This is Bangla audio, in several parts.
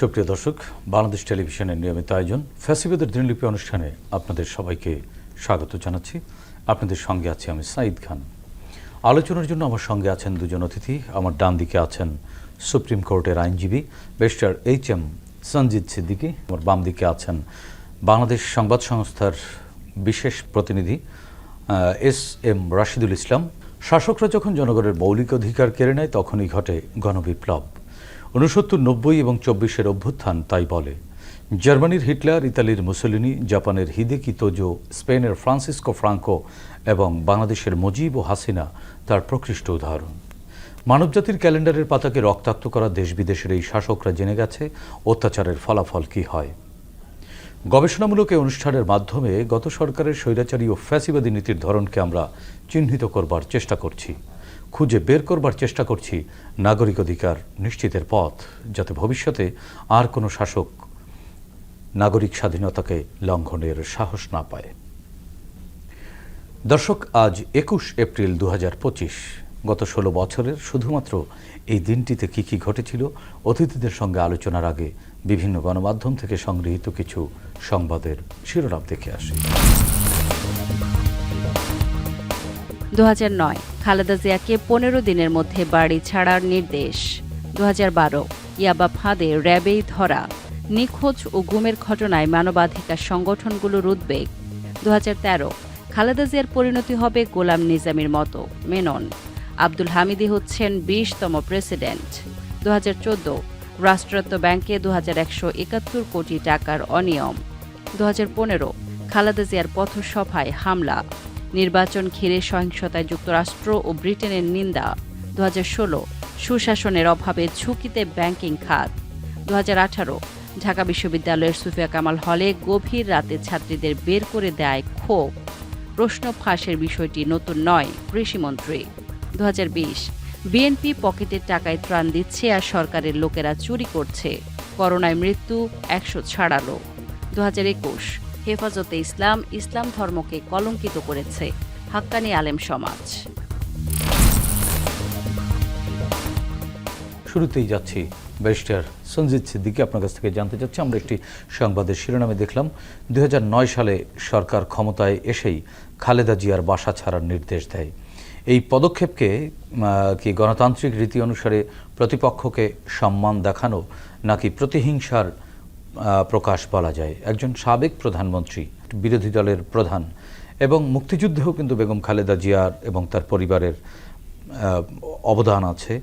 সুপ্রিয় দর্শক, বাংলাদেশ টেলিভিশনের নিয়মিত আয়োজন ফ্যাসিবাদের দিনলিপি অনুষ্ঠানে আপনাদের সবাইকে স্বাগত জানাচ্ছি। আপনাদের সঙ্গে আছি আমি সাঈদ খান। আলোচনার জন্য আমার সঙ্গে আছেন দুজন অতিথি। আমার ডান দিকে আছেন সুপ্রিম কোর্টের আইনজীবী barrister H M Sanjit Siddiqui. আমার বাম দিকে আছেন বাংলাদেশ সংবাদ সংস্থার বিশেষ প্রতিনিধি এস এম রাশিদুল ইসলাম। শাসকরা যখন জনগণের মৌলিক অধিকার কেড়ে নেয়, তখনই ঘটে গণবিপ্লব। উনসত্তর নব্বই এবং চব্বিশের অভ্যুত্থান তাই বলে। জার্মানির হিটলার, ইতালির মুসলিনি, জাপানের হিদেকি তোজো, স্পেনের ফ্রান্সিসকো ফ্রাঙ্কো এবং বাংলাদেশের মুজিব ও হাসিনা তার প্রকৃষ্ট উদাহরণ। মানবজাতির ক্যালেন্ডারের পাতাকে রক্তাক্ত করা দেশ বিদেশের এই শাসকরা জেনে গেছে অত্যাচারের ফলাফল কী হয়। গবেষণামূলক এই অনুষ্ঠানের মাধ্যমে গত সরকারের স্বৈরাচারী ও ফ্যাসিবাদী নীতির ধরনকে আমরা চিহ্নিত করবার চেষ্টা করছি। খুঁজে বের করবার চেষ্টা করছি। নাগরিক অধিকার নিশ্চিতের পথ, যাতে ভবিষ্যতে আর কোনো শাসক নাগরিক স্বাধীনতাকে লঙ্ঘনের সাহস না পায়। দর্শক, আজ একুশ এপ্রিল দু হাজার পঁচিশ। গত ষোলো বছরের শুধুমাত্র এই দিনটিতে কি কি ঘটেছিল, অতিথিদের সঙ্গে আলোচনার আগে বিভিন্ন গণমাধ্যম থেকে সংগৃহীত কিছু সংবাদের শিরোনাম দেখে আসি। দু নয়, খালেদা জিয়াকে পনেরো দিনের মধ্যে বাড়ি ছাড়ার নির্দেশ। দু বারো, ইয়াবা ফাঁদে র্যাবেই ধরা। নিখোঁজ ও গুমের ঘটনায় মানবাধিকার সংগঠনগুলোর উদ্বেগ। দু তেরো, খালেদা জিয়ার পরিণতি হবে গোলাম নিজামির মতো, মেনন। আব্দুল হামিদি হচ্ছেন বিশতম প্রেসিডেন্ট। দু চোদ্দ, রাষ্ট্রায়ত্ত ব্যাংকে দু একশো একাত্তর কোটি টাকার অনিয়ম। দু পনেরো, খালেদা জিয়ার পথসভায় হামলা। নির্বাচন ঘিরে সহিংসতায় যুক্তরাষ্ট্র ও ব্রিটেনের নিন্দা। দু সুশাসনের অভাবে ঝুঁকিতে ব্যাংকিং খাত। দু হাজার আঠারো, ঢাকা বিশ্ববিদ্যালয়ের সুফিয়া কামাল হলে গভীর রাতে ছাত্রীদের বের করে দেয় ক্ষোভ। প্রশ্ন ফাঁসের বিষয়টি নতুন নয়, কৃষিমন্ত্রী। দু হাজার বিশ, বিএনপি পকেটের টাকায় ত্রাণ দিচ্ছে আর সরকারের লোকেরা চুরি করছে। করোনায় মৃত্যু একশো ছাড়ালো। দু হাজার একুশ হেফাজতে ইসলাম ইসলাম ধর্মকে কলঙ্কিত করেছে হাক্কানি আলেম সমাজ। শুরুতেই যাচ্ছি ব্যারিস্টার সঞ্জিত সিদ্দিকি আপনার কাছ থেকে জানতে চাচ্ছি। আমরা একটি সংবাদের শিরোনামে দেখলাম, দুই হাজার নয় সালে সরকার ক্ষমতায় এসেই খালেদা জিয়ার বাসা ছাড়ার নির্দেশ দেয়। এই পদক্ষেপকে কি গণতান্ত্রিক রীতি অনুসারে প্রতিপক্ষকে সম্মান দেখানো নাকি প্রতিহিংসার প্রকাশ বলা যায়। একজন সাবেক প্রধানমন্ত্রী, বিরোধী দলের প্রধান এবং মুক্তিযুদ্ধেও কিন্তু বেগম খালেদা জিয়ার এবং তার পরিবারের অবদান আছে।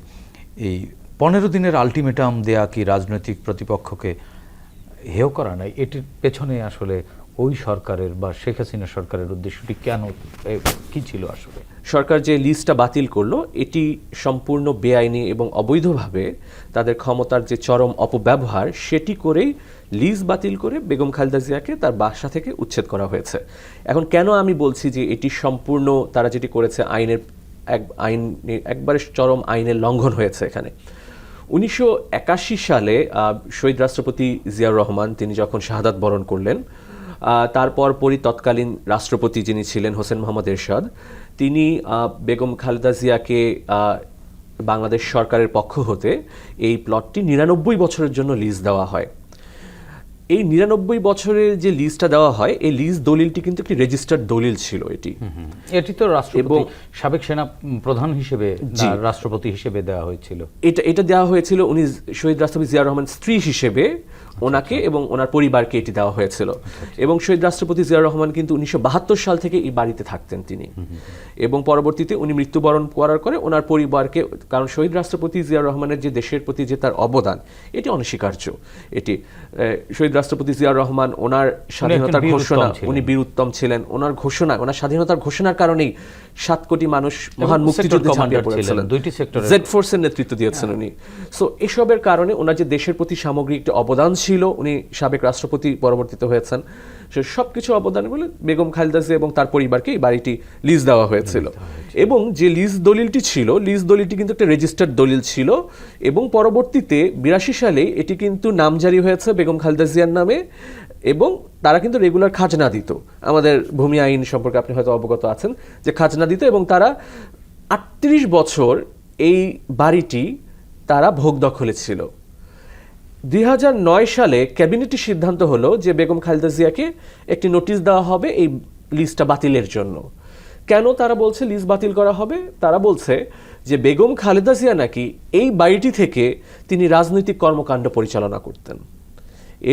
এই পনেরো দিনের আলটিমেটাম দেয়া কি রাজনৈতিক প্রতিপক্ষকে হেয় করা নয় এটির পেছনে আসলে ওই সরকারের বা শেখ হাসিনা সরকারের উদ্দেশ্যটি কেন কি ছিল আসলে? সরকার যে লিস্টটা বাতিল করল, এটি সম্পূর্ণ বেআইনি এবং অবৈধভাবে তাদের ক্ষমতার যে চরম অপব্যবহার, সেটি করেই লিজ বাতিল করে বেগম খালেদা জিয়াকে তার বাসা থেকে উচ্ছেদ করা হয়েছে। এখন কেন আমি বলছি যে এটি সম্পূর্ণ তারা যেটি করেছে আইনের এক আইন একবারে চরম আইনের লঙ্ঘন হয়েছে এখানে। উনিশশো একাশি সালে শহীদ রাষ্ট্রপতি জিয়াউর রহমান তিনি যখন শাহাদাত বরণ করলেন তারপর পরই তৎকালীন রাষ্ট্রপতি যিনি ছিলেন হোসেন মোহাম্মদ এরশাদ, তিনি বেগম খালেদা জিয়াকে বাংলাদেশ সরকারের পক্ষ হতে এই প্লটটি নিরানব্বই বছরের জন্য লিজ দেওয়া হয়। এই নিরানব্বই বছরের যে লিজটা দেওয়া হয় এই লিজ দলিলটি কিন্তু একটি রেজিস্টার্ড দলিল ছিল এটি। এটি তো রাষ্ট্রপতি এবং- সাবেক সেনা প্রধান হিসেবে রাষ্ট্রপতি হিসেবে দেওয়া হয়েছিল। এটা এটা দেওয়া হয়েছিল উনি শহীদ রাষ্ট্রপতি জিয়া রহমান স্ত্রী হিসেবে। ওনাকে এবং ওনার পরিবারকে এটি দেওয়া হয়েছিল। এবং শহীদ রাষ্ট্রপতি জিয়া রহমান কিন্তু উনিশশো বাহাত্তর সাল থেকে এই বাড়িতে থাকতেন তিনি। এবং পরবর্তীতে উনি মৃত্যুবরণ করার করে ওনার পরিবারকে কারণ শহীদ রাষ্ট্রপতি জিয়া রহমানের যে দেশের প্রতি যে তার অবদান এটি অনস্বীকার্য। এটি শহীদ রাষ্ট্রপতি জিয়া রহমান ওনার স্বাধীনতার ঘোষণা ছিলেন। উনি বীর উত্তম ছিলেন। ওনার ঘোষণা ওনার স্বাধীনতার ঘোষণার কারণেই সাত কোটি মানুষ মহান মুক্তিযুদ্ধে ঝাঁপিয়ে পড়েছিলেন। দুইটি সেক্টরের- জেড ফোর্সের নেতৃত্ব দিয়েছেন উনি। সো এসবের কারণে ওনার যে দেশের প্রতি সামগ্রিক একটি অবদান ছিল উনি সাবেক রাষ্ট্রপতি পরবর্তীতে হয়েছেন। সে সব কিছু অবদান বলে বেগম খালেদা জিয়া এবং তার পরিবারকে এই বাড়িটি লিজ দেওয়া হয়েছিল। এবং যে লিজ দলিলটি ছিল লিজ দলিলটি কিন্তু একটা রেজিস্টার্ড দলিল ছিল এবং পরবর্তীতে বিরাশি সালে এটি কিন্তু নাম জারি হয়েছে বেগম খালেদা জিয়ার নামে এবং তারা কিন্তু রেগুলার খাজনা দিত। আমাদের ভূমি আইন সম্পর্কে আপনি হয়তো অবগত আছেন যে খাজনা দিত এবং তারা আটত্রিশ বছর এই বাড়িটি তারা ভোগ দখলে ছিল। দুই হাজার নয় সালে ক্যাবিনেটের সিদ্ধান্ত হলো যে বেগম খালেদা জিয়াকে একটি নোটিশ দেওয়া হবে এই লিস্টটা বাতিলের জন্য। কেন তারা বলছে লিস্ট বাতিল করা হবে? তারা বলছে যে বেগম খালেদা জিয়া নাকি এই বাড়িটি থেকে তিনি রাজনৈতিক কর্মকাণ্ড পরিচালনা করতেন।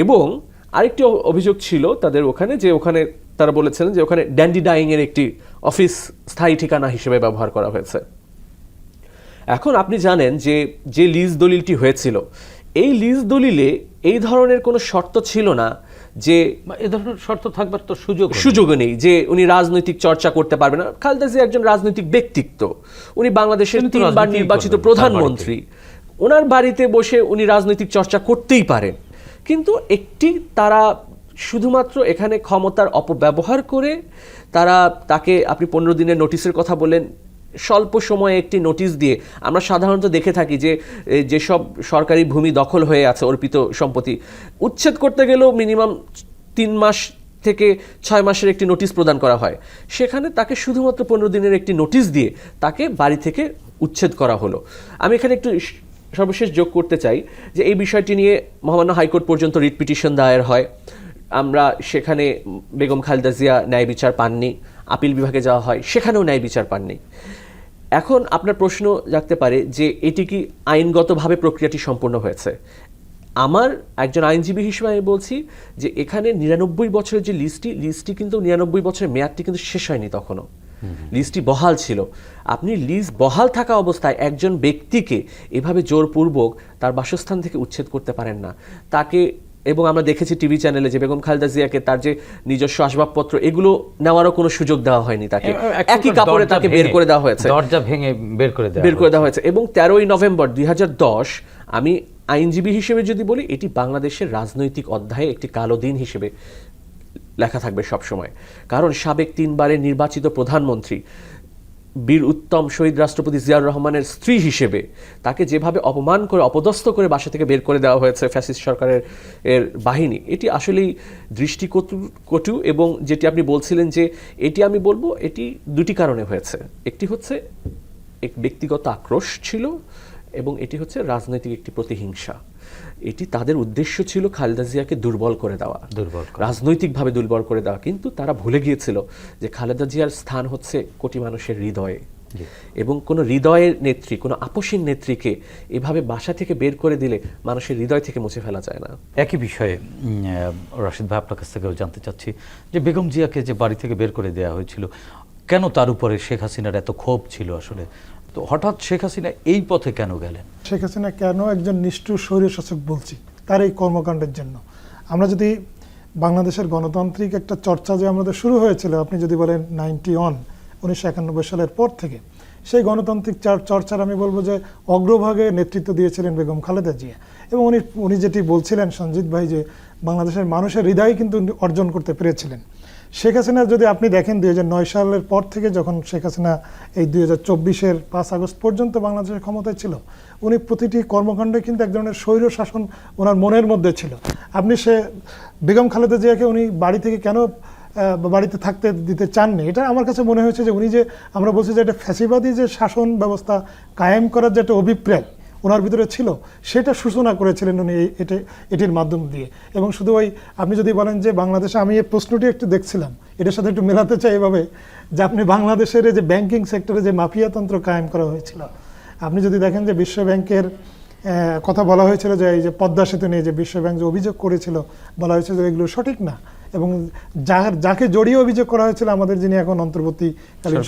এবং আরেকটি অভিযোগ ছিল তাদের ওখানে যে ওখানে তারা বলেছিলেন যে ওখানে ড্যান্ডি ডাইংয়ের একটি অফিস স্থায়ী ঠিকানা হিসেবে ব্যবহার করা হয়েছে। এখন আপনি জানেন যে যে লিজ দলিলটি হয়েছিল এই লিজ দলিলে এই ধরনের কোনো শর্ত ছিল না যে এ ধরনের শর্ত থাকবার তো সুযোগ নেই। সুযোগও নেই যে উনি রাজনৈতিক চর্চা করতে পারবেন না। খালেদা জিয়া একজন রাজনৈতিক ব্যক্তিত্ব। উনি বাংলাদেশের তিনবার নির্বাচিত প্রধানমন্ত্রী। ওনার বাড়িতে বসে উনি রাজনৈতিক চর্চা করতেই পারেন। কিন্তু একটি তারা শুধুমাত্র এখানে ক্ষমতার অপব্যবহার করে তারা তাকে আপনি পনেরো দিনের নোটিশের কথা বললেন স্বল্প সময়ে একটি নোটিশ দিয়ে আমরা সাধারণত দেখে থাকি যে যেসব সরকারি ভূমি দখল হয়ে আছে অর্পিত সম্পত্তি, উচ্ছেদ করতে গেলেও মিনিমাম তিন মাস থেকে ছয় মাসের একটি নোটিশ প্রদান করা হয়। সেখানে তাকে শুধুমাত্র পনেরো দিনের একটি নোটিশ দিয়ে তাকে বাড়ি থেকে উচ্ছেদ করা হলো। আমি এখানে একটু সর্বশেষ যোগ করতে চাই যে, এই বিষয়টি নিয়ে মহামান্য হাইকোর্ট পর্যন্ত রিট পিটিশন দায়ের হয়। আমরা সেখানে বেগম খালেদা জিয়া ন্যায় বিচার পাননি, আপিল বিভাগে যাওয়া হয়, সেখানেও ন্যায় বিচার পাননি। এখন আপনার প্রশ্ন জাগতে পারে যে এটি কি আইনগতভাবে প্রক্রিয়াটি সম্পূর্ণ হয়েছে? আমার একজন আইনজীবী হিসেবে আমি বলছি যে এখানে নিরানব্বই বছরের যে লিস্টটি লিস্টটি কিন্তু নিরানব্বই বছরের মেয়াদটি কিন্তু শেষ হয়নি তখনও। লিস্টটি বহাল ছিল। আপনি লিজ বহাল থাকা অবস্থায় একজন ব্যক্তিকে এভাবে জোরপূর্বক তার বাসস্থান থেকে উচ্ছেদ করতে পারেন না। তাকে এবং আমরা দেখেছি টিভি চ্যানেলে যে বেগম খালেদা জিয়াকে তার যে নিজস্ব আসবাবপত্র এগুলো নেওয়ারও কোনো সুযোগ দেওয়া হয়নি তাকে। একই কাপড়ে তাকে বের করে দেওয়া হয়েছে। দরজা ভেঙে বের করে দেওয়া বের করে দেওয়া হয়েছে। এবং তেরোই নভেম্বর দুই হাজার দশ আমি আইনজীবী হিসেবে যদি বলি এটি বাংলাদেশের রাজনৈতিক অধ্যায়ে একটি কালো দিন হিসেবে লেখা থাকবে সবসময়। কারণ সাবেক তিনবারের নির্বাচিত প্রধানমন্ত্রী বীর উত্তম শহীদ রাষ্ট্রপতি জিয়াউর রহমানের স্ত্রী হিসেবে তাকে যেভাবে অপমান করে, অপদস্থ করে বাসা থেকে বের করে দেওয়া হয়েছে ফ্যাসিস্ট সরকারের, এর বাহিনী, এটি আসলেই দৃষ্টিকটু, কটু এবং যেটি আপনি বলছিলেন যে এটি আমি বলব, এটি দুটি কারণে হয়েছে। একটি হচ্ছে, এক ব্যক্তিগত আক্রোশ ছিল এবং এটি হচ্ছে রাজনৈতিক একটি প্রতিহিংসা। এটি তাদের উদ্দেশ্য ছিল খালেদা জিয়াকে দুর্বল করে দেওয়া। দুর্বল রাজনৈতিকভাবে দুর্বল করে দেওয়া কিন্তু তারা ভুলে গিয়েছিল যে খালেদা জিয়ার স্থান হচ্ছে কোটি মানুষের হৃদয়ে। এবং কোনো হৃদয়ের নেত্রী কোনো আপসীন নেত্রীকে এভাবে বাসা থেকে বের করে দিলে মানুষের হৃদয় থেকে মুছে ফেলা যায় না। একই বিষয়ে রাশিদ ভাই আপনার কাছ থেকেও জানতে চাচ্ছি যে বেগম জিয়াকে যে বাড়ি থেকে বের করে দেওয়া হয়েছিল কেন তার উপরে শেখ হাসিনার এত ক্ষোভ ছিল আসলে? তো হঠাৎ শেখ হাসিনা এই পথে কেন গেলেন? শেখ হাসিনা কেন একজন নিষ্ঠুর স্বৈরশাসক বলছি? তার এই কর্মকাণ্ডের জন্য। আমরা যদি বাংলাদেশের গণতান্ত্রিক একটা চর্চা যে আমাদের শুরু হয়েছিল, আপনি যদি বলেন নাইনটি ওয়ান উনিশশো একানব্বই সালের পর থেকে, সেই গণতান্ত্রিক চার- চর্চার আমি বলব যে অগ্রভাগে নেতৃত্ব দিয়েছিলেন বেগম খালেদা জিয়া। এবং উনি উনি যেটি বলছিলেন সঞ্জিত ভাই যে, বাংলাদেশের মানুষের হৃদয় কিন্তু অর্জন করতে পেরেছিলেন। শেখ হাসিনা যদি আপনি দেখেন দুই হাজার নয় সালের পর থেকে যখন শেখ হাসিনা এই দুই হাজার চব্বিশের পাঁচ আগস্ট পর্যন্ত বাংলাদেশের ক্ষমতায় ছিল, উনি প্রতিটি কর্মকাণ্ডে কিন্তু এক ধরনের স্বৈর শাসন ওনার মনের মধ্যে ছিল। আপনি সে বেগম খালেদা জিয়াকে উনি বাড়ি থেকে কেন বাড়িতে থাকতে দিতে চাননি, এটা আমার কাছে মনে হয়েছে যে উনি যে, আমরা বলছি যে একটা ফ্যাসিবাদী যে শাসন ব্যবস্থা কায়েম করার যে একটা অভিপ্রায় ওনার ভিতরে ছিল, সেটা সূচনা করেছিলেন উনি এটি, এটির মাধ্যম দিয়ে। এবং শুধু ওই, আপনি যদি বলেন যে বাংলাদেশে আমি এই প্রশ্নটি একটু দেখছিলাম, এটার সাথে একটু মেলাতে চাই এভাবে, যে আপনি বাংলাদেশের যে ব্যাংকিং সেক্টরে যে মাফিয়াতন্ত্র কায়েম করা হয়েছিল, আপনি যদি দেখেন যে বিশ্ব ব্যাংকের কথা বলা হয়েছিল যে এই যে পদ্মা সেতু নিয়ে যে বিশ্ব ব্যাংক যে অভিযোগ করেছিল, বলা হয়েছে যে এগুলো সঠিক না। এবং যার যাকে জড়িয়ে অভিযোগ করা হয়েছিল আমাদের যিনি এখন অন্তর্বর্তী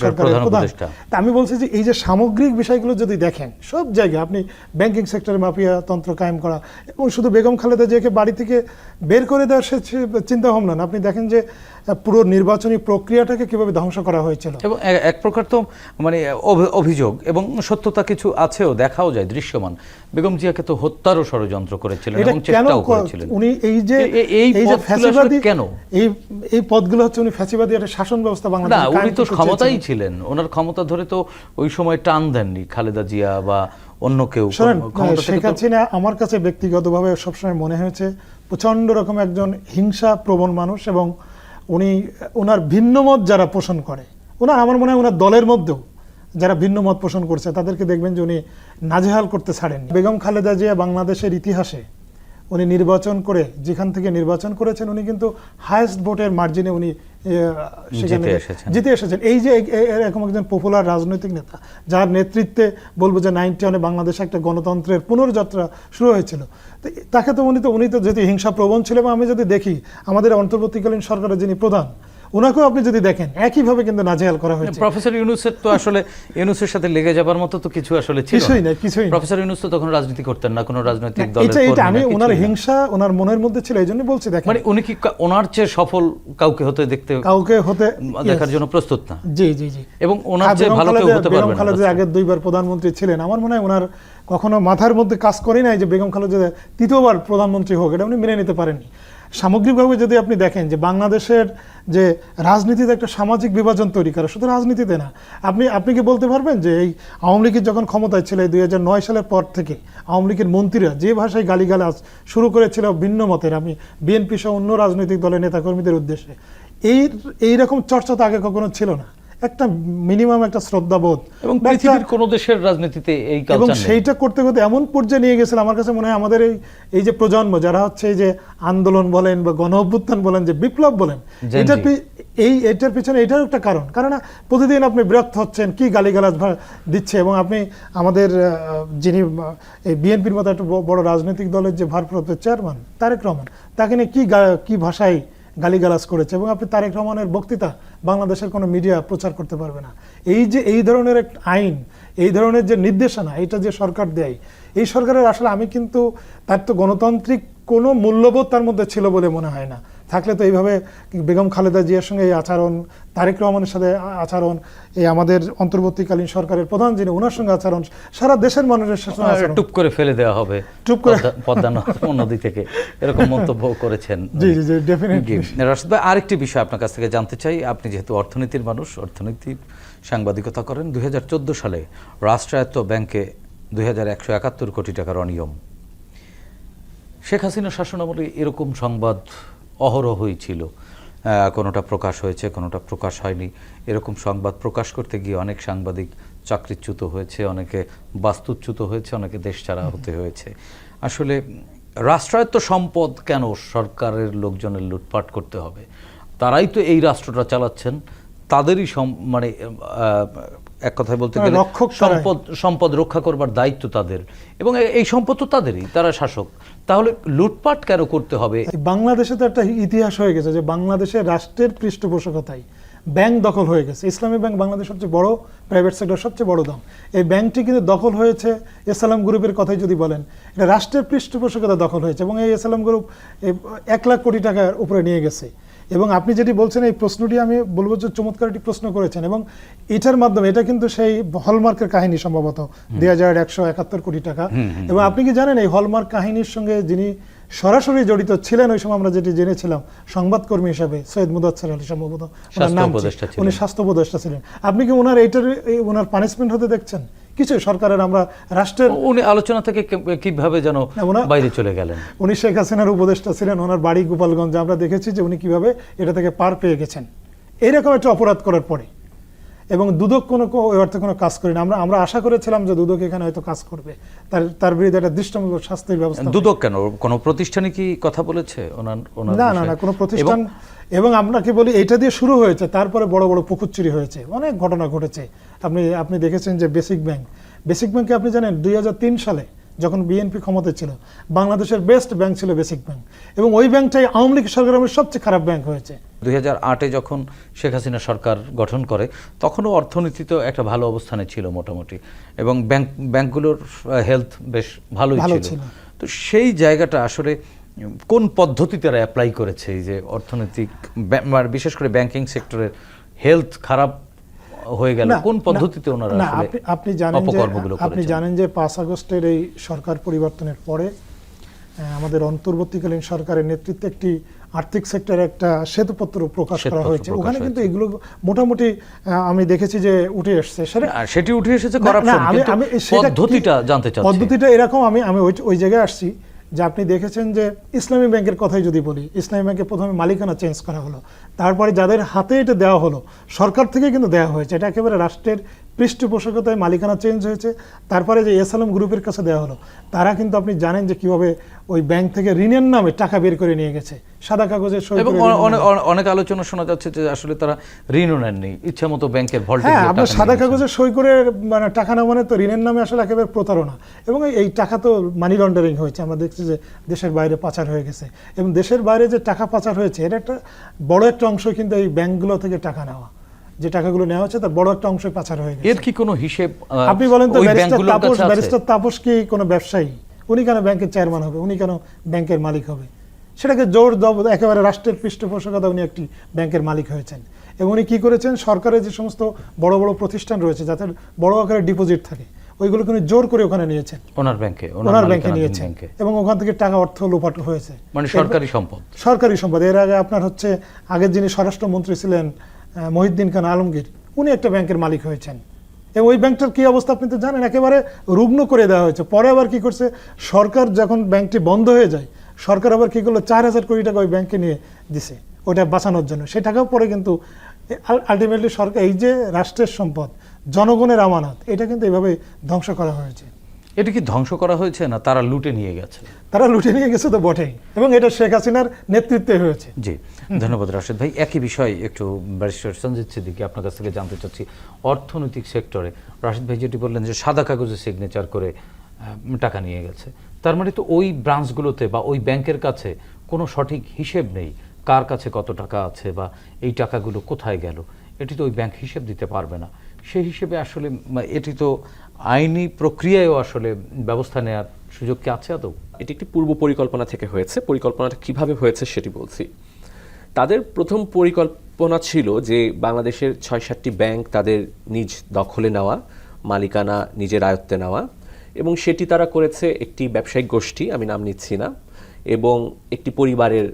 সরকারের প্রধান তা আমি বলছি যে এই যে সামগ্রিক বিষয়গুলো যদি দেখেন সব জায়গায় আপনি ব্যাংকিং সেক্টরে মাফিয়া তন্ত্র কায়েম করা এবং শুধু বেগম খালেদা জিয়াকে বাড়ি থেকে বের করে দেওয়ার সে চিন্তাভাবনা চিন্তা ভাবনা না আপনি দেখেন যে পুরো নির্বাচনী প্রক্রিয়াটাকে কীভাবে ধ্বংস করা হয়েছিল? এবং এক প্রকার তো মানে অভিযোগ এবং সত্যতা কিছু আছেও দেখাও যায় দৃশ্যমান। বেগম জিয়াকে তো হত্যারও ষড়যন্ত্র করেছিলেন এবং চেষ্টাও করেছিলেন। উনি এই যে এই যে ফ্যাসিবাদী কেন? এই এই পদগুলো হচ্ছে উনি ফ্যাসিবাদী একটা শাসন ব্যবস্থা না উনি তো ক্ষমতাই ছিলেন। ওনার ক্ষমতা ধরে তো ওই সময় টান দেননি খালেদা জিয়া বা অন্য কেউ। ক্ষমতা শেখ হাসিনা আমার কাছে ব্যক্তিগতভাবে সবসময় মনে হয়েছে প্রচণ্ড রকম একজন হিংসা প্রবণ মানুষ এবং উনি ওনার ভিন্ন মত যারা পোষণ করে ওনার আমার মনে হয় ওনার দলের মধ্যেও যারা ভিন্ন মত পোষণ করছে, তাদেরকে দেখবেন যে উনি নাজেহাল করতে ছাড়েন বেগম খালেদা জিয়া বাংলাদেশের ইতিহাসে উনি নির্বাচন করে যেখান থেকে নির্বাচন করেছেন উনি কিন্তু হায়েস্ট ভোটের মার্জিনে উনি সেখানে জিতে এসেছেন। এই যে এরকম একজন পপুলার রাজনৈতিক নেতা যার নেতৃত্বে বলব যে নাইনটি ওয়ানে বাংলাদেশে একটা গণতন্ত্রের পুনর্যাত্রা শুরু হয়েছিল তাকে তো উনি তো উনি তো যেহেতু হিংসা প্রবণ ছিল এবং আমি যদি দেখি আমাদের অন্তর্বর্তীকালীন সরকারের যিনি প্রধান ওনাকেও আপনি যদি দেখেন একইভাবে কিন্তু নাজেহাল করা হয়েছে। প্রফেসর ইউনুসের তো আসলে ইউনুসের সাথে লেগে যাবার মতো তো কিছু আসলে ছিল কিছুই নাই, কিছুই। প্রফেসর ইউনুস তো তখন রাজনীতি করতেন না কোনো রাজনৈতিক দলের এটা এটা আমি ওনার হিংসা ওনার মনের মধ্যে ছিল এই জন্য বলছি দেখেন। মানে উনি কি ওনার চেয়ে সফল কাউকে হতে দেখতে কাউকে হতে দেখার জন্য প্রস্তুত না? জি জি জি। এবং ওনার চেয়ে বেগম ভালো কেউ হতে পারবে না খালেদা আগের দুইবার প্রধানমন্ত্রী ছিলেন। আমার মনে হয় ওনার কখনো মাথার মধ্যে কাজ করে নাই যে বেগম খালেদা তৃতীয়বার প্রধানমন্ত্রী হোক এটা উনি মেনে নিতে পারেননি। সামগ্রিকভাবে যদি আপনি দেখেন যে বাংলাদেশের যে রাজনীতিতে একটা সামাজিক বিভাজন তৈরি করে, শুধু রাজনীতিতে না, আপনি আপনি কি বলতে পারবেন যে এই আওয়ামী লীগের যখন ক্ষমতায় ছিল দুই হাজার নয় সালের পর থেকে, আওয়ামী লীগের মন্ত্রীরা যে ভাষায় গালিগালাজ শুরু করেছিল ভিন্ন মতের, আমি বিএনপি সহ অন্য রাজনৈতিক দলের নেতাকর্মীদের উদ্দেশ্যে এই এইরকম চর্চা তো আগে কখনো ছিল না। একটা মিনিমাম একটা শ্রদ্ধাবোধ। এবং পৃথিবীর কোন দেশের রাজনীতিতে এই এবং সেইটা করতে করতে এমন পর্যায়ে নিয়ে গেছিল আমার কাছে মনে হয় আমাদের এই এই যে প্রজন্ম যারা হচ্ছে এই যে আন্দোলন বলেন বা গণ অভ্যুত্থান বলেন যে বিপ্লব বলেন এটার এই এটার পিছনে এটার একটা কারণ। কারণ প্রতিদিন আপনি বিরক্ত হচ্ছেন কি গালিগালাজ দিচ্ছে এবং আপনি আমাদের যিনি এই বিএনপির মতো একটা বড় রাজনৈতিক দলের যে ভারপ্রাপ্ত চেয়ারম্যান তারেক রহমান তাকে নিয়ে কি কি ভাষায় গালিগালাজ করেছে এবং আপনি তারেক রহমানের বক্তৃতা বাংলাদেশের কোনো মিডিয়া প্রচার করতে পারবে না। এই যে, এই ধরনের একটা আইন, এই ধরনের যে নির্দেশনা এটা যে সরকার দেয়, এই সরকারের আসলে আমি কিন্তু, তার তো গণতান্ত্রিক কোনো মূল্যবোধ তার মধ্যে ছিল বলে মনে হয় না। থাকলে তো এইভাবে বেগম খালেদা জিয়ার সঙ্গে এই আচরণ তারেক রহমানের সাথে আচরণ এই আমাদের অন্তর্বর্তীকালীন সরকারের প্রধান যিনি ওনার সঙ্গে আচরণ সারা দেশের মানুষের সাথে টুপ করে ফেলে দেওয়া হবে টুপ করে- পদ্মা- নদী থেকে। এরকম মন্তব্য করেছেন জি জি জি ডেফিনেটলি। রাশেদ ভাই আরেকটি বিষয় আপনার কাছ থেকে জানতে চাই। আপনি যেহেতু অর্থনীতির মানুষ অর্থনীতির সাংবাদিকতা করেন দুই হাজার চোদ্দ সালে রাষ্ট্রায়ত্ত ব্যাংকে দুই হাজার একশো একাত্তর কোটি টাকার অনিয়ম। শেখ হাসিনা শাসনামলে এরকম সংবাদ অহরহই ছিল। কোনোটা প্রকাশ হয়েছে কোনোটা প্রকাশ হয়নি। এরকম সংবাদ প্রকাশ করতে গিয়ে অনেক সাংবাদিক চাকরিচ্যুত হয়েছে অনেকে বাস্তুচ্যুত হয়েছে অনেকে দেশ ছাড়া হতে হয়েছে। আসলে রাষ্ট্রায়ত্ত সম্পদ কেন সরকারের লোকজনের লুটপাট করতে হবে? তারাই তো এই রাষ্ট্রটা চালাচ্ছেন। তাদেরই সম- মানে এক কথায় বলতে গেলে রক্ষক সম্পদ সম্পদ রক্ষা করবার দায়িত্ব তাদের। এবং এই সম্পদ তো তাদেরই তারা শাসক। তাহলে লুটপাট কেন করতে হবে? বাংলাদেশে তো একটা ইতিহাস হয়ে গেছে যে বাংলাদেশের রাষ্ট্রের পৃষ্ঠপোষকতায় ব্যাংক দখল হয়ে গেছে। ইসলামী ব্যাংক বাংলাদেশ সবচেয়ে বড় প্রাইভেট সেক্টর সবচেয়ে বড় দাম। এই ব্যাংকটি কিন্তু দখল হয়েছে এসালাম গ্রুপের কথাই যদি বলেন। এটা রাষ্ট্রের পৃষ্ঠপোষকতা দখল হয়েছে এবং এই এসালাম গ্রুপ এক লাখ কোটি টাকার উপরে নিয়ে গেছে। এবং আপনি যেটি বলছেন এই প্রশ্নটি আমি বলব যে চমৎকার একটি প্রশ্ন করেছেন এবং এটার মাধ্যমে এটা কিন্তু সেই হলমার্কের কাহিনী সম্ভবত। দুই হাজার একশো একাত্তর কোটি টাকা। এবং আপনি কি জানেন এই হলমার্ক কাহিনীর সঙ্গে যিনি সরাসরি জড়িত ছিলেন ওই সময় আমরা যেটি জেনেছিলাম সংবাদকর্মী হিসাবে সৈয়দ মুদাচ্ছর আলী সম্ভবত ওনার নাম। উনি স্বাস্থ্য উপদেষ্টা ছিলেন। আপনি কি ওনার এইটার এই ওনার পানিশমেন্ট হতে দেখছেন? কিছু সরকারের আমরা রাষ্ট্রের উনি আলোচনা থেকে কীভাবে যেন বাইরে চলে গেলেন? উনি শেখ হাসিনার উপদেষ্টা ছিলেন ওনার বাড়ি গোপালগঞ্জে। আমরা দেখেছি যে উনি কীভাবে এটা থেকে পার পেয়ে গেছেন। এইরকম একটা অপরাধ করার পরে এবং দুদক কোনো ওই অর্থে কোনো কাজ করেনি। আমরা আমরা আশা করেছিলাম যে দুদক এখানে হয়তো কাজ করবে। তার তার বিরুদ্ধে একটা দৃষ্টান্তমূলক শাস্তির ব্যবস্থা দুদক কেন? কোনো প্রতিষ্ঠানে কি কথা বলেছে ওনার না না না কোনো প্রতিষ্ঠান এবং এবং আপনাকে বলি এটা দিয়ে শুরু হয়েছে তারপরে বড় বড় পুকুর চুরি হয়েছে। অনেক ঘটনা ঘটেছে। আপনি আপনি দেখেছেন যে বেসিক ব্যাংক বেসিক ব্যাংকে আপনি জানেন দুই হাজার তিন সালে যখন বিএনপি ক্ষমতায় ছিল বাংলাদেশের বেস্ট ব্যাংক ছিল বেসিক ব্যাংক এবং ওই ব্যাংকটাই আওয়ামী লীগ সরকারের সবচেয়ে খারাপ ব্যাংক হয়েছে দুই আটে যখন শেখ হাসিনা সরকার গঠন করে তখনও অর্থনীতিতে একটা ভালো অবস্থানে ছিল মোটামুটি এবং ব্যাংক ব্যাংকগুলোর হেলথ বেশ ভালোই ভালো ছিল। তো সেই জায়গাটা আসলে কোন পদ্ধতি তারা অ্যাপ্লাই করেছে এই যে অর্থনৈতিক বিশেষ করে ব্যাংকিং সেক্টরের হেলথ খারাপ হয়ে গেল? কোন পদ্ধতিতে ওনারা আসলে আপনি জানেন যে আপনি জানেন যে পাঁচ আগস্টের এই সরকার পরিবর্তনের পরে আমাদের অন্তর্বর্তীকালীন সরকারের নেতৃত্বে একটি আর্থিক সেক্টরে একটা শ্বেতপত্র প্রকাশ করা হয়েছে। ওখানে কিন্তু এগুলো মোটামুটি আমি দেখেছি যে উঠে এসছে। সেটা উঠে এসেছে পদ্ধতিটা জানতে চাচ্ছি। পদ্ধতিটা এরকম আমি আমি ওই জায়গায় আসছি। যে আপনি দেখেছেন যে ইসলামী ব্যাংকের কথাই যদি বলি, ইসলামী ব্যাংকে প্রথমে মালিকানা চেঞ্জ করা হলো। তারপরে যাদের হাতে এটা দেওয়া হলো, সরকার থেকে কিন্তু দেওয়া হয়েছে। এটা একেবারে রাষ্ট্রের পৃষ্ঠপোষকতায় মালিকানা চেঞ্জ হয়েছে। তারপরে যে এসএলএম গ্রুপের কাছে দেওয়া হলো তারা কিন্তু আপনি জানেন যে কীভাবে ওই ব্যাংক থেকে ঋণের নামে টাকা বের করে নিয়ে গেছে। সাদা কাগজে এবং করে অ- ঋণের অনেক আলোচনা শোনা যাচ্ছে যে আসলে তারা ঋণও নেননি ইচ্ছা মতো ব্যাংকের ভল্টে হ্যাঁ আপনার সাদা কাগজে সই করে মানে টাকা না মানে তো ঋণের নামে আসলে একেবারে প্রতারণা। এবং এই- এই টাকা তো মানি লন্ডারিং হয়েছে আমরা দেখছি যে দেশের বাইরে পাচার হয়ে গেছে। এবং দেশের বাইরে যে টাকা পাচার হয়েছে এর একটা বড় একটা অংশ কিন্তু এই ব্যাংকগুলো থেকে টাকা নেওয়া। যে টাকাগুলো নেওয়া হচ্ছে তার বড় একটা অংশ পাচার হয়ে গেছে। এর কি কোনো হিসেব আপনি বলেন তো ব্যারিস্টার তাপস ব্যারিস্টার তাপস কি কোনো ব্যবসায়ী? উনি কেন ব্যাংকের চেয়ারম্যান হবে? উনি কেন ব্যাংকের মালিক হবে? সেটাকে জোর দব একেবারে রাষ্ট্রের পৃষ্ঠপোষকতা উনি একটি ব্যাংকের মালিক হয়েছেন। এবং উনি কি করেছেন? সরকারের যে সমস্ত বড় বড় প্রতিষ্ঠান রয়েছে যাতে বড় আকারে ডিপোজিট থাকে ওইগুলোকে উনি জোর করে ওখানে নিয়েছেন। ওনার ব্যাংকে ওনার ব্যাংকে নিয়েছেন। এবং ওখান থেকে টাকা অর্থ লোপাট হয়েছে। মানে সরকারি সম্পদ। সরকারি সম্পদ। এর আগে আপনার হচ্ছে আগের যিনি স্বরাষ্ট্রমন্ত্রী ছিলেন মহিউদ্দিন খান আলমগীর, উনি একটা ব্যাংকের মালিক হয়েছেন। এবং ওই ব্যাংকটার কী অবস্থা আপনি তো জানেন, একেবারে রুগ্ন করে দেওয়া হয়েছে। পরে আবার কি করছে, সরকার যখন ব্যাংকটি বন্ধ হয়ে যায়, সরকার আবার কী করল, চার হাজার কোটি টাকা ওই ব্যাংকে নিয়ে দিছে, ওটা বাঁচানোর জন্য। সে টাকাও পরে কিন্তু আলটিমেটলি সরকার, এই যে রাষ্ট্রের সম্পদ, জনগণের আমানত, এটা কিন্তু এভাবে ধ্বংস করা হয়েছে। এটা কি ধ্বংস করা হয়েছে না তারা লুটে নিয়ে গেছে? তারা লুটে নিয়ে গেছে তো বটেই এবং এটা শেখ হাসিনার নেতৃত্বে হয়েছে। জি ধন্যবাদ রাশেদ ভাই। একই বিষয় একটু ব্যারিস্টার সঞ্জিত সিদ্দিকি আপনার কাছ থেকে জানতে চাচ্ছি অর্থনৈতিক সেক্টরে। রাশেদ ভাই যেটি বললেন যে সাদা কাগজে সিগনেচার করে টাকা নিয়ে গেছে। তার মানে তো ওই ব্রাঞ্চগুলোতে বা ওই ব্যাংকের কাছে কোনো সঠিক হিসেব নেই কার কাছে কত টাকা আছে বা এই টাকাগুলো কোথায় গেল। এটি তো ওই ব্যাংক হিসেব দিতে পারবে না। সেই হিসেবে আসলে এটি তো আইনি প্রক্রিয়ায়ও আসলে ব্যবস্থা নেওয়ার সুযোগ কি আছে আদৌ? এটি একটি পূর্ব পরিকল্পনা থেকে হয়েছে। পরিকল্পনাটা কীভাবে হয়েছে সেটি বলছি। তাদের প্রথম পরিকল্পনা ছিল যে বাংলাদেশের ছয় সাতটি ব্যাংক তাদের নিজ দখলে নেওয়া, মালিকানা নিজের আয়ত্তে নেওয়া এবং সেটি তারা করেছে একটি ব্যবসায়িক গোষ্ঠী, আমি নাম নিচ্ছি না, এবং একটি পরিবারের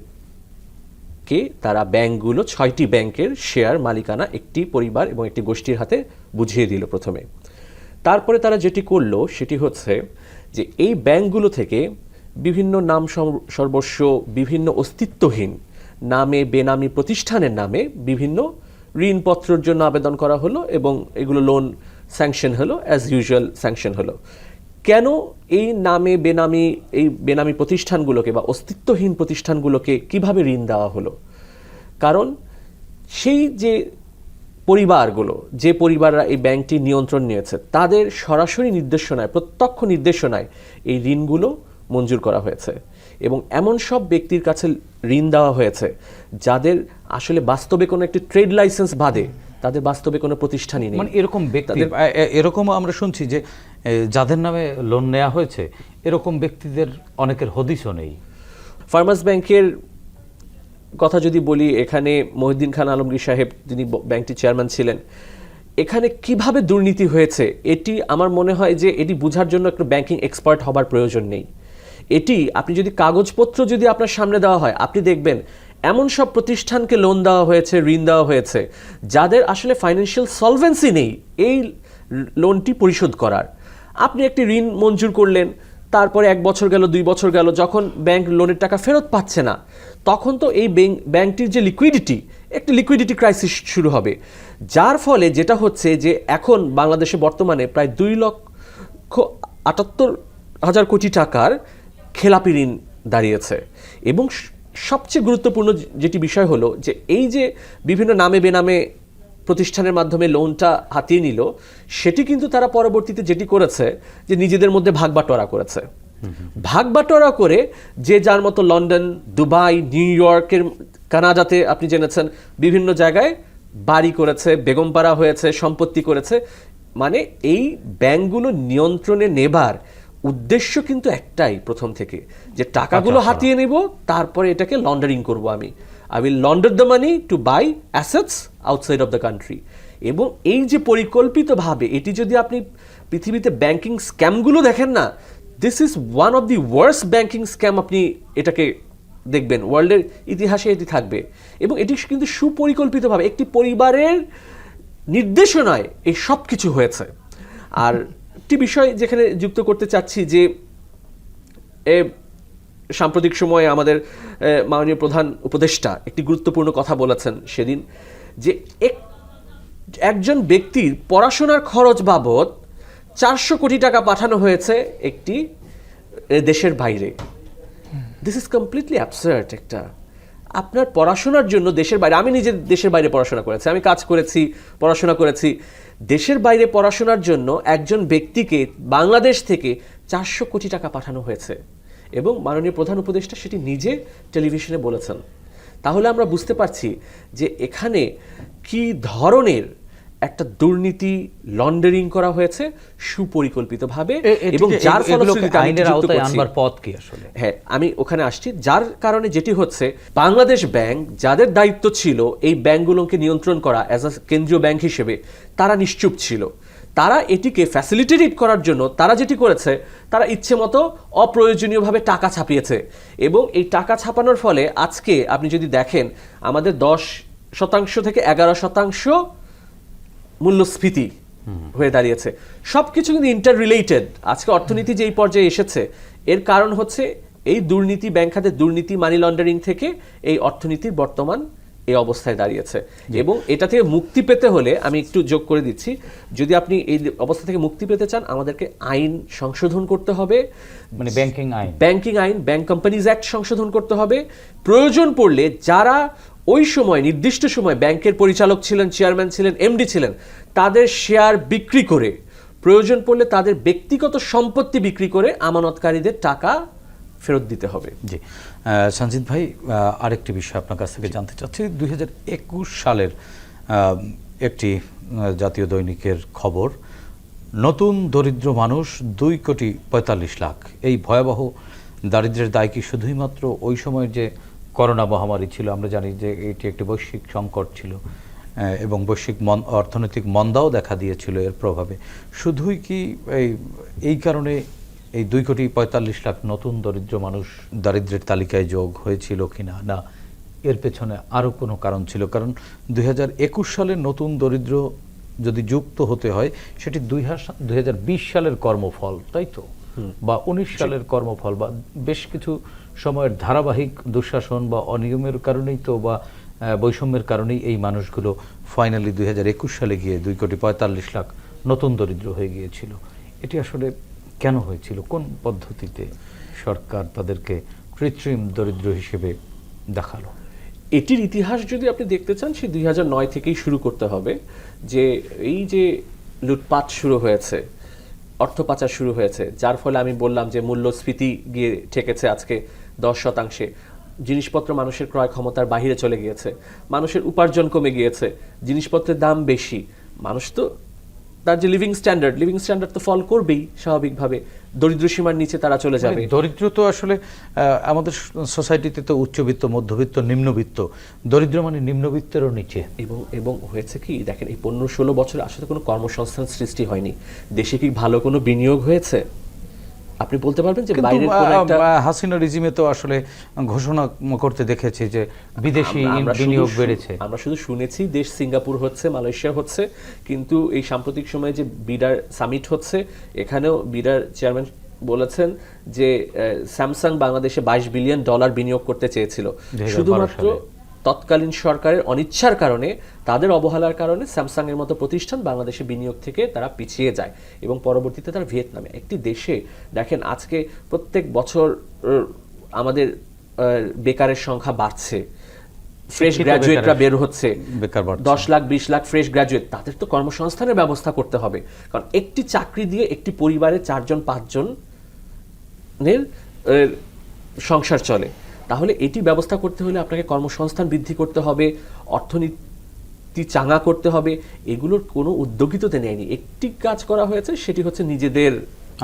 কে তারা ব্যাংকগুলো ছয়টি ব্যাংকের শেয়ার, মালিকানা একটি পরিবার এবং একটি গোষ্ঠীর হাতে বুঝিয়ে দিল প্রথমে। তারপরে তারা যেটি করল, সেটি হচ্ছে যে এই ব্যাংকগুলো থেকে বিভিন্ন নাম সর্বস্ব, বিভিন্ন অস্তিত্বহীন নামে, বেনামি প্রতিষ্ঠানের নামে বিভিন্ন ঋণপত্রের জন্য আবেদন করা হলো এবং এগুলো লোন স্যাংশন হলো অ্যাজ ইউজুয়াল স্যাংশন হলো। কেন এই নামে বেনামি, এই বেনামি প্রতিষ্ঠানগুলোকে বা অস্তিত্বহীন প্রতিষ্ঠানগুলোকে কীভাবে ঋণ দেওয়া হলো? কারণ সেই যে পরিবারগুলো যে পরিবাররা এই ব্যাংকটি নিয়ন্ত্রণ নিয়েছে তাদের সরাসরি নির্দেশনায় প্রত্যক্ষ নির্দেশনায় এই ঋণগুলো মঞ্জুর করা হয়েছে। এবং এমন সব ব্যক্তির কাছে ঋণ দেওয়া হয়েছে যাদের আসলে বাস্তবে কোনো একটি ট্রেড লাইসেন্স বাদে তাদের বাস্তবে কোনো প্রতিষ্ঠানই নেই। মানে এরকম ব্যক্তি তাদের- এ- এ- এরকমও আমরা শুনছি যে যাদের নামে লোন নেওয়া হয়েছে এরকম ব্যক্তিদের অনেকের হদিসও নেই। ফার্মার্স ব্যাংকের কথা যদি বলি, এখানে মহিউদ্দিন খান আলমগীর সাহেব, যিনি ব্যাংকটির চেয়ারম্যান ছিলেন, এখানে কীভাবে দুর্নীতি হয়েছে, এটি আমার মনে হয় যে এটি বোঝার জন্য একটা ব্যাংকিং এক্সপার্ট হবার প্রয়োজন নেই। এটি আপনি যদি কাগজপত্র যদি আপনার সামনে দেওয়া হয়, আপনি দেখবেন এমন সব প্রতিষ্ঠানকে লোন দেওয়া হয়েছে, ঋণ দেওয়া হয়েছে, যাদের আসলে ফাইন্যান্সিয়াল সলভেন্সি নেই, এই লোনটি পরিশোধ করার। আপনি একটি ঋণ মঞ্জুর করলেন তারপরে এক বছর গেল, দুই বছর গেল, যখন ব্যাংক লোনের টাকা ফেরত পাচ্ছে না, তখন তো এই ব্যাংক- ব্যাংকটির যে লিকুইডিটি একটি লিকুইডিটি ক্রাইসিস শুরু হবে। যার ফলে যেটা হচ্ছে যে এখন বাংলাদেশে বর্তমানে প্রায় দুই লক্ষ আটাত্তর হাজার কোটি টাকার খেলাপি ঋণ দাঁড়িয়েছে। এবং সবচেয়ে গুরুত্বপূর্ণ যেটি বিষয় হলো যে এই যে বিভিন্ন নামে বেনামে প্রতিষ্ঠানের মাধ্যমে লোনটা হাতিয়ে নিল সেটি কিন্তু তারা পরবর্তীতে যেটি করেছে যে নিজেদের মধ্যে ভাগ বাটোয়ারা করেছে। ভাগ বাটোয়ারা করে যে যার মতো লন্ডন দুবাই নিউ ইয়র্কের কানাডাতে আপনি জেনেছেন বিভিন্ন জায়গায় বাড়ি করেছে বেগমপাড়া হয়েছে সম্পত্তি করেছে। মানে এই ব্যাংকগুলো নিয়ন্ত্রণে নেবার উদ্দেশ্য কিন্তু একটাই প্রথম থেকে যে টাকাগুলো হাতিয়ে নেব তারপরে এটাকে লন্ডারিং করব আমি। I will launder the money to buy assets outside of the country এবং এই যে পরিকল্পিতভাবে এটি যদি আপনি পৃথিবীতে ব্যাংকিং স্ক্যামগুলো দেখেন না this is one of the worst banking scam আপনি এটাকে দেখবেন। ওয়ার্ল্ডের ইতিহাসে এটি থাকবে। এবং এটি কিন্তু সুপরিকল্পিতভাবে একটি পরিবারের নির্দেশনায় এই সব কিছু হয়েছে। আর একটি বিষয় যেখানে যুক্ত করতে চাচ্ছি যে সাম্প্রতিক সময়ে আমাদের মাননীয় প্রধান উপদেষ্টা একটি গুরুত্বপূর্ণ কথা বলেছেন সেদিন, যে এক, একজন ব্যক্তির পড়াশোনার খরচ বাবদ চারশো কোটি টাকা পাঠানো হয়েছে একটি দেশের বাইরে। দিস ইজ কমপ্লিটলি অ্যাবসার্ট একটা। আপনার পড়াশোনার জন্য দেশের বাইরে, আমি নিজে দেশের বাইরে পড়াশোনা করেছি, আমি কাজ করেছি, পড়াশোনা করেছি। দেশের বাইরে পড়াশোনার জন্য একজন ব্যক্তিকে বাংলাদেশ থেকে চারশো কোটি টাকা পাঠানো হয়েছে। এবং মাননীয় প্রধান উপদেষ্টা সেটি নিজে টেলিভিশনে বলেছেন। তাহলে আমরা বুঝতে পারছি যে এখানে কি ধরনের একটা দুর্নীতি লন্ডারিং করা হয়েছে সুপরিকল্পিতভাবে এবং যার ফলশ্রুতিতে আইনের আওতায় আনবার পথ কি আসলে? হ্যাঁ আমি ওখানে আসছি। যার কারণে যেটি হচ্ছে বাংলাদেশ ব্যাংক যাদের দায়িত্ব ছিল এই ব্যাংকগুলোকে নিয়ন্ত্রণ করা অ্যাজ আ কেন্দ্রীয় ব্যাংক হিসেবে তারা নিশ্চুপ ছিল। তারা এটিকে ফ্যাসিলিটেট করার জন্য তারা যেটি করেছে, তারা ইচ্ছে মতো অপ্রয়োজনীয়ভাবে টাকা ছাপিয়েছে। এবং এই টাকা ছাপানোর ফলে আজকে আপনি যদি দেখেন, আমাদের দশ শতাংশ থেকে এগারো শতাংশ মূল্যস্ফীতি হয়ে দাঁড়িয়েছে। সবকিছু কিন্তু ইন্টার রিলেটেড আজকে অর্থনীতি যে এই পর্যায়ে এসেছে, এর কারণ হচ্ছে এই দুর্নীতি, ব্যাংক খাতের দুর্নীতি মানি লন্ডারিং থেকে এই অর্থনীতির বর্তমান এই অবস্থায় দাঁড়িয়েছে। এবং এটা থেকে মুক্তি পেতে হলে আমি একটু যোগ করে দিচ্ছি যদি আপনি এই অবস্থা থেকে মুক্তি পেতে চান আমাদেরকে আইন সংশোধন করতে হবে। মানে ব্যাংকিং আইন। ব্যাংকিং আইন ব্যাংক কোম্পানিজ অ্যাক্ট সংশোধন করতে হবে। প্রয়োজন পড়লে যারা ওই সময় নির্দিষ্ট সময় ব্যাংকের পরিচালক ছিলেন চেয়ারম্যান ছিলেন এমডি ছিলেন তাদের শেয়ার বিক্রি করে প্রয়োজন পড়লে তাদের ব্যক্তিগত সম্পত্তি বিক্রি করে আমানতকারীদের টাকা ফেরত দিতে হবে। জি। সঞ্জিত ভাই আরেকটি বিষয় আপনার কাছ থেকে জানতে চাচ্ছি। দুই হাজার একুশ সালের একটি জাতীয় দৈনিকের খবর। নতুন দরিদ্র মানুষ দুই কোটি পঁয়তাল্লিশ লাখ। এই ভয়াবহ দারিদ্র্যের দায় কি শুধুই মাত্র ওই সময়ের যে করোনা মহামারী ছিল? আমরা জানি যে এটি একটি বৈশ্বিক সংকট ছিল এবং বৈশ্বিক মন অর্থনৈতিক মন্দাও দেখা দিয়েছিল এর প্রভাবে। শুধুই কি এই এই কারণে এই দুই কোটি পঁয়তাল্লিশ লাখ নতুন দরিদ্র মানুষ দারিদ্র্যের তালিকায় যোগ হয়েছিল কিনা? না না এর পেছনে আরও কোনো কারণ ছিল। কারণ দুই সালের নতুন দরিদ্র যদি যুক্ত হতে হয় সেটি দুই দুই সালের কর্মফল তাই তো? বা উনিশ সালের কর্মফল বা বেশ কিছু সময়ের ধারাবাহিক দুঃশাসন বা অনিয়মের কারণেই তো বা বৈষম্যের কারণেই এই মানুষগুলো ফাইনালি দুই হাজার একুশ সালে গিয়ে দুই কোটি পঁয়তাল্লিশ লাখ নতুন দরিদ্র হয়ে গিয়েছিল। এটি আসলে কেন হয়েছিল? কোন পদ্ধতিতে সরকার তাদেরকে কৃত্রিম দরিদ্র হিসেবে দেখাল? এটির ইতিহাস যদি আপনি দেখতে চান, সে দুই নয় থেকেই শুরু করতে হবে যে এই যে লুটপাট শুরু হয়েছে, অর্থ পাচার শুরু হয়েছে, যার ফলে আমি বললাম যে মূল্যস্ফীতি গিয়ে ঠেকেছে আজকে দশ শতাংশে। জিনিসপত্র মানুষের ক্রয় ক্ষমতার বাহিরে চলে গিয়েছে, মানুষের উপার্জন কমে গিয়েছে, জিনিসপত্রের দাম বেশি। মানুষ তো তার যে লিভিং স্ট্যান্ডার্ড লিভিং স্ট্যান্ডার্ড তো ফল করবেই স্বাভাবিকভাবে। দরিদ্র সীমার নিচে তারা চলে যাবে। মানে দরিদ্র তো আসলে আমাদের সোসাইটিতে তো উচ্চবিত্ত মধ্যবিত্ত নিম্নবিত্ত। দরিদ্র মানে নিম্নবিত্তেরও নিচে। এবং এবং হয়েছে কি দেখেন এই পনেরো ষোলো বছরে আসলে কোনো কর্মসংস্থান সৃষ্টি হয়নি। দেশে কি ভালো কোনো বিনিয়োগ হয়েছে? আপনি বলতে পারবেন যে বাইরের কোনো একটা হাসিনা রিজিমে তো আসলে ঘোষণা করতে দেখেছি যে বিদেশি বিনিয়োগ বেড়েছে আমরা শুধু শুনেছি দেশ সিঙ্গাপুর হচ্ছে মালয়েশিয়া হচ্ছে কিন্তু এই সাম্প্রতিক সময়ে যে বিডার সামিট হচ্ছে এখানেও বিডার চেয়ারম্যান বলেছেন যে স্যামসাং বাংলাদেশে বাইশ বিলিয়ন ডলার বিনিয়োগ করতে চেয়েছিল শুধুমাত্র। তৎকালীন সরকারের অনিচ্ছার কারণে তাদের অবহেলার কারণে স্যামসাং এর মতো প্রতিষ্ঠান বাংলাদেশে বিনিয়োগ থেকে তারা পিছিয়ে যায় এবং পরবর্তীতে তারা ভিয়েতনামে। একটি দেশে দেখেন আজকে প্রত্যেক বছর আমাদের বেকারের সংখ্যা বাড়ছে। ফ্রেশ গ্রাজুয়েটরা বের হচ্ছে। দশ লাখ বিশ লাখ ফ্রেশ গ্রাজুয়েট তাদের তো কর্মসংস্থানের ব্যবস্থা করতে হবে। কারণ একটি চাকরি দিয়ে একটি পরিবারে চারজন পাঁচজন এর এর সংসার চলে। তাহলে এটি ব্যবস্থা করতে হলে আপনাকে কর্মসংস্থান বৃদ্ধি করতে হবে অর্থনীতি চাঙা করতে হবে এগুলোর কোনো উদ্যোগই তো নেয়নি। একটি কাজ করা হয়েছে সেটি হচ্ছে নিজেদের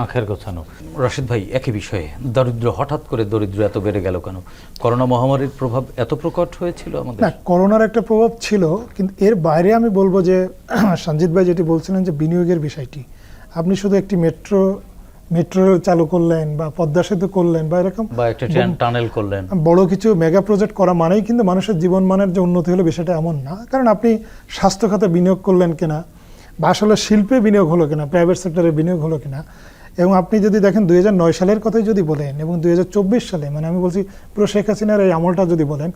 আখের গোছানো। রশিদ ভাই একই বিষয়ে দরিদ্র হঠাৎ করে দরিদ্র এত বেড়ে গেল কেন? করোনা মহামারীর প্রভাব এত প্রকট হয়েছিল আমাদের? না করোনার একটা প্রভাব ছিল কিন্তু এর বাইরে আমি বলব যে সঞ্জিত ভাই যেটি বলছিলেন যে বিনিয়োগের বিষয়টি আপনি শুধু একটি মেট্রো মেট্রো চালু করলেন বা পদ্মা সেতু করলেন বা এরকম বা একটা ট্রেন টানেল করলেন। বড় কিছু মেগা প্রজেক্ট করা মানেই কিন্তু মানুষের জীবনমানের যে উন্নতি হলো বিষয়টা এমন না। কারণ আপনি স্বাস্থ্য খাতে বিনিয়োগ করলেন কিনা বা আসলে শিল্পে বিনিয়োগ হলো কিনা প্রাইভেট সেক্টরে বিনিয়োগ হলো কিনা এবং আপনি যদি দেখেন দুই নয় সালের কথাই যদি বলেন এবং দুই হাজার চব্বিশ সালে মানে আমি বলছি পুরো শেখ হাসিনার এই আমলটা যদি বলেন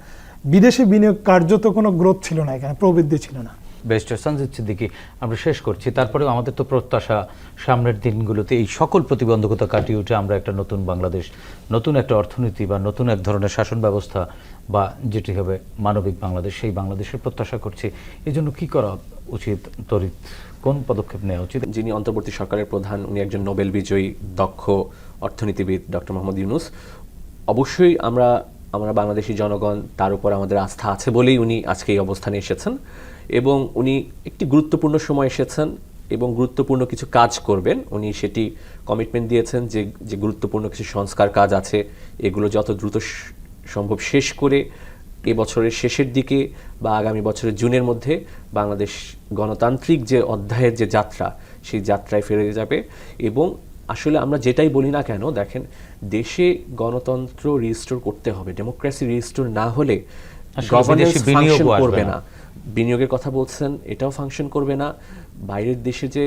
বিদেশি বিনিয়োগ কার্যত কোনো গ্রোথ ছিল না এখানে প্রবৃদ্ধি ছিল না। ব্যারিস্টার সঞ্জিত সিদ্দিকি, আমরা শেষ করছি। তারপরেও আমাদের তো প্রত্যাশা, সামনের দিনগুলোতে এই সকল প্রতিবন্ধকতা কাটিয়ে উঠে আমরা একটা নতুন বাংলাদেশ, নতুন একটা অর্থনীতি বা নতুন এক ধরনের শাসন ব্যবস্থা বা যেটি হবে মানবিক বাংলাদেশ, সেই বাংলাদেশের প্রত্যাশা করছি। এই জন্য কী করা উচিত তরিত? কোন পদক্ষেপ নেওয়া উচিত? যিনি অন্তর্বর্তী সরকারের প্রধান, উনি একজন নোবেল বিজয়ী, দক্ষ অর্থনীতিবিদ ডক্টর মোহাম্মদ ইউনুস। অবশ্যই আমরা আমরা বাংলাদেশি জনগণ, তার উপর আমাদের আস্থা আছে বলেই উনি আজকে এই অবস্থানে এসেছেন। এবং উনি একটি গুরুত্বপূর্ণ সময় এসেছেন এবং গুরুত্বপূর্ণ কিছু কাজ করবেন। উনি সেটি কমিটমেন্ট দিয়েছেন যে যে গুরুত্বপূর্ণ কিছু সংস্কার কাজ আছে এগুলো যত দ্রুত সম্ভব শেষ করে এ বছরের শেষের দিকে বা আগামী বছরের জুনের মধ্যে বাংলাদেশ গণতান্ত্রিক যে অধ্যায়ের যে যাত্রা সেই যাত্রায় ফিরে যাবে। এবং আসলে আমরা যেটাই বলি না কেন দেখেন দেশে গণতন্ত্র রিস্টোর করতে হবে ডেমোক্রেসি রিস্টোর না হলে গভর্নেন্স করবে না। বিনিয়োগের কথা বলছেন এটাও ফাংশন করবে না। বাইরের দেশে যে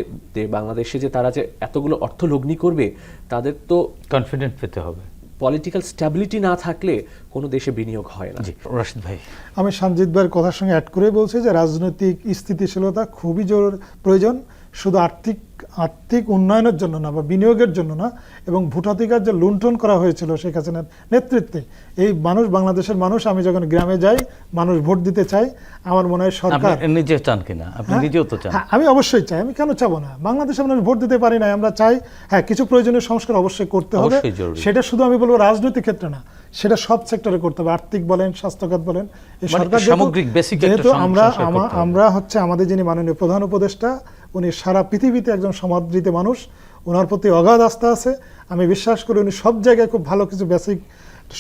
বাংলাদেশে যে তারা যে এতগুলো অর্থ লগ্নি করবে তাদের তো কনফিডেন্ট পেতে হবে। পলিটিক্যাল স্ট্যাবিলিটি না থাকলে কোনো দেশে বিনিয়োগ হয় না। জি রাশিদ ভাই। আমি সঞ্জিত ভাইয়ের কথার সঙ্গে অ্যাড করে বলছি যে রাজনৈতিক স্থিতিশীলতা খুবই জোর প্রয়োজন। শুধু আর্থিক আর্থিক উন্নয়নের জন্য না বা বিনিয়োগের জন্য না এবং ভোটাধিকার যে লুণ্ঠন করা হয়েছিল শেখ হাসিনার নেতৃত্বে এই মানুষ বাংলাদেশের মানুষ আমি যখন গ্রামে যাই মানুষ ভোট দিতে চাই আমার মনে হয় সরকার নিজে চান কিনা? আপনি হ্যাঁ? নিজেও তো চান। হ্যাঁ, আমি অবশ্যই চাই আমি কেন চাবো না? বাংলাদেশে আমরা ভোট দিতে পারি না আমরা চাই হ্যাঁ কিছু প্রয়োজনীয় সংস্কার অবশ্যই করতে হবে। সেটা শুধু আমি বলব রাজনৈতিক ক্ষেত্রে না সেটা সব সেক্টরে করতে হবে। আর্থিক বলেন স্বাস্থ্যখাত বলেন এই মানে সরকার যেহেতু- সামগ্রিক যেহেতু আমরা। আমরা হচ্ছে আমাদের যিনি মাননীয় প্রধান উপদেষ্টা উনি সারা পৃথিবীতে একজন সমাদৃত মানুষ। ওনার প্রতি অগাধ আস্থা আছে। আমি বিশ্বাস করি উনি সব জায়গায় খুব ভালো কিছু বেসিক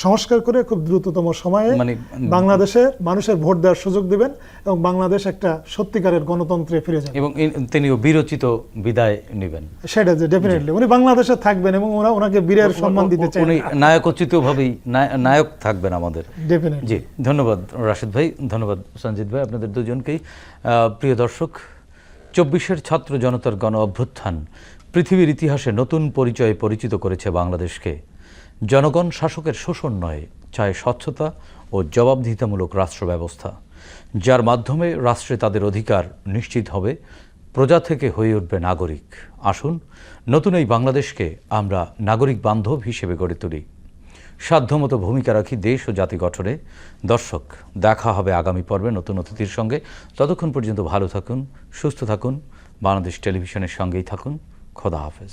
সংস্কার করে খুব দ্রুততম সময়ে মানে, বাংলাদেশের মানুষের ভোট দেওয়ার সুযোগ দিবেন এবং বাংলাদেশ একটা সত্যিকারের গণতন্ত্রে ফিরে যাবে। এবং তিনিও বিরচিত বিদায় নেবেন। সেটা যে ডেফিনেটলি উনি বাংলাদেশে থাকবেন এবং ওরা ওনাকে বীরের সম্মান দিতে চান উনি নায়কোচিত ভাবেই নায়ক থাকবেন আমাদের। ডেফিনেটলি জি ধন্যবাদ রাশিদ ভাই ধন্যবাদ সঞ্জিত ভাই আপনাদের দুজনকেই। প্রিয় দর্শক চব্বিশের ছাত্র জনতার গণ অভ্যুত্থান, পৃথিবীর ইতিহাসে নতুন পরিচয়ে পরিচিত করেছে বাংলাদেশকে। জনগণ শাসকের শোষণ নয়, চায় স্বচ্ছতা ও জবাবদিহিতামূলক রাষ্ট্র ব্যবস্থা যার মাধ্যমে রাষ্ট্রে তাদের অধিকার নিশ্চিত হবে, প্রজা থেকে হয়ে উঠবে নাগরিক। আসুন, নতুন এই বাংলাদেশকে আমরা নাগরিক বান্ধব হিসেবে গড়ে তুলি। সাধ্যমতো ভূমিকা রাখি দেশ ও জাতি গঠনে। দর্শক, দেখা হবে আগামী পর্বে নতুন অতিথির সঙ্গে। ততক্ষণ পর্যন্ত ভালো থাকুন, সুস্থ থাকুন, বাংলাদেশ টেলিভিশনের সঙ্গেই থাকুন। খোদা হাফেজ।